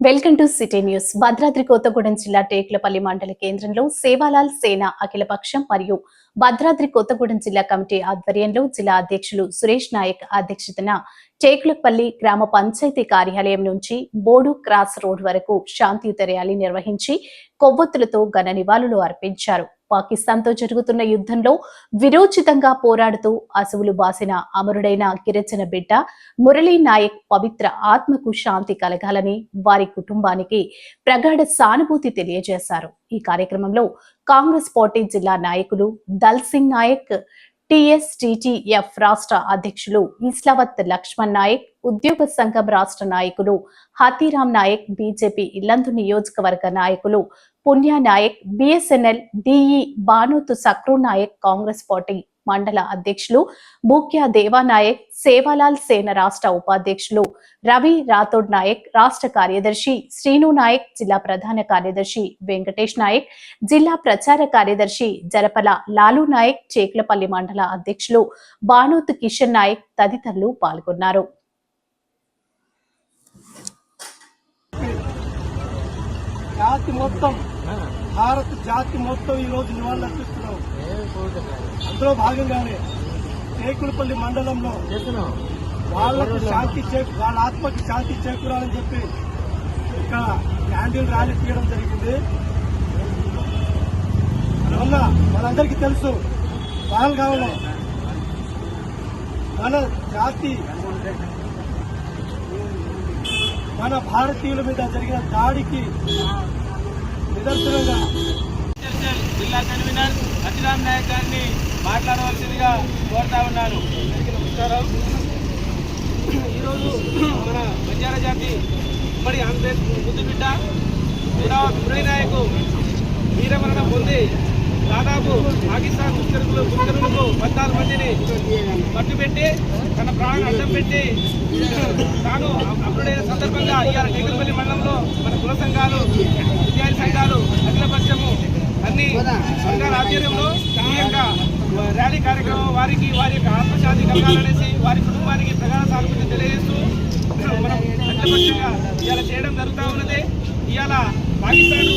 Welcome to city news. Bhadradri Kothagudem జిల్లా టేకులపల్లి మండల కేంద్రంలో సేవాలాల్ సేన అఖిలపక్షం మరియు భద్రాద్రి కొత్తగూడెం జిల్లా కమిటీ ఆధ్వర్యంలో జిల్లా అధ్యక్షులు సురేష్ నాయక్ అధ్యక్షతన టేకులపల్లి గ్రామ పంచాయతీ కార్యాలయం నుంచి బోడు క్రాస్ రోడ్ వరకు శాంతియుత ర్యాలీ నిర్వహించి కొవ్వొత్తులతో ఘన నివాళులు అర్పించారు. పాకిస్తాన్తో జరుగుతున్న యుద్ధంలో విరోచితంగా పోరాడుతూ అసువులు బాసిన అమరుడైన గిరిజన బిడ్డ మురళీ నాయక్ పవిత్ర ఆత్మకు శాంతి కలగాలని వారి కుటుంబానికి ప్రగాఢ సానుభూతి తెలియజేశారు. ఈ కార్యక్రమంలో కాంగ్రెస్ పార్టీ జిల్లా నాయకులు దల్ సింగ్ నాయక్ టిఎస్టిటిఎఫ్ రాష్ట్ర అధ్యక్షులు ఇస్లావత్ లక్ష్మణ్ నాయక్ ఉద్యోగ సంఘం రాష్ట్ర నాయకులు హతీరాం నాయక్ బీజేపీ ఇల్లందు నియోజకవర్గ నాయకులు Punya Nayak BSNL DE Banothu Sakru Nayak Congress party మండల అధ్యక్షులు బూక్య దేవానాయక్ సేవాలాల్ సేన రాష్ట్ర ఉపాధ్యక్షులు రవి రాథోడ్ నాయక్ రాష్ట్ర కార్యదర్శి శ్రీను నాయక్ జిల్లా ప్రధాన కార్యదర్శి వెంకటేష్ నాయక్ జిల్లా ప్రచార కార్యదర్శి జరపల లాలు నాయక్ చేకులపల్లి మండల అధ్యక్షులు బానోత్ కిషన్ నాయక్ తదితరులు పాల్గొన్నారు. జాతి మొత్తం. భారత జాతి మొత్తం ఈ రోజు నివాళులు అర్పిస్తున్నాం. అందులో భాగంగానే టేకులపల్లి మండలంలో వాళ్ళకు శాంతి వాళ్ళ ఆత్మకి శాంతి చేకూరాలని చెప్పి ఇక్కడ క్యాండిల్ ర్యాలీ తీయడం జరిగింది. అందువల్ల మనందరికీ తెలుసు పహల్గాంలో మన జాతి మన భారతీయుల మీద జరిగిన దాడికి నిదర్శనంగా జిల్లా కన్వీనర్ అతిరామ్ నాయక్ గారిని మాట్లాడవలసిందిగా కోరుతా ఉన్నాను. నమస్కారం ఈరోజు మన బంజారా జాతి ఉమ్మడి ఆంధ్రప్రదేశ్ ముద్దు బిడ్డ నాయకు వీరమరణం పొంది దాదాపు పాకిస్తాన్ ముష్కరులు ముష్కరులకు పద్నాలుగు మందిని పట్టుబెట్టి తన ప్రాణాన్ని అడ్డం పెట్టి తాను అప్పుడైన సందర్భంగా ఇవాళ టెగులపల్లి మండలంలో మన కుల సంఘాలు విద్యార్థి సంఘాలు అఖిలపక్షము అన్ని సంఘాల ఆధ్వర్యంలో ఈ యొక్క ర్యాలీ కార్యక్రమం వారికి వారి యొక్క ఆత్మశాంతి కలగాలనేసి వారి కుటుంబానికి ప్రగాఢ సానుభూతి తెలియజేస్తూ మనం అఖిలపక్షంగా ఇవాళ చేయడం జరుగుతూ ఉన్నది. ఇవాళ పాకిస్తాన్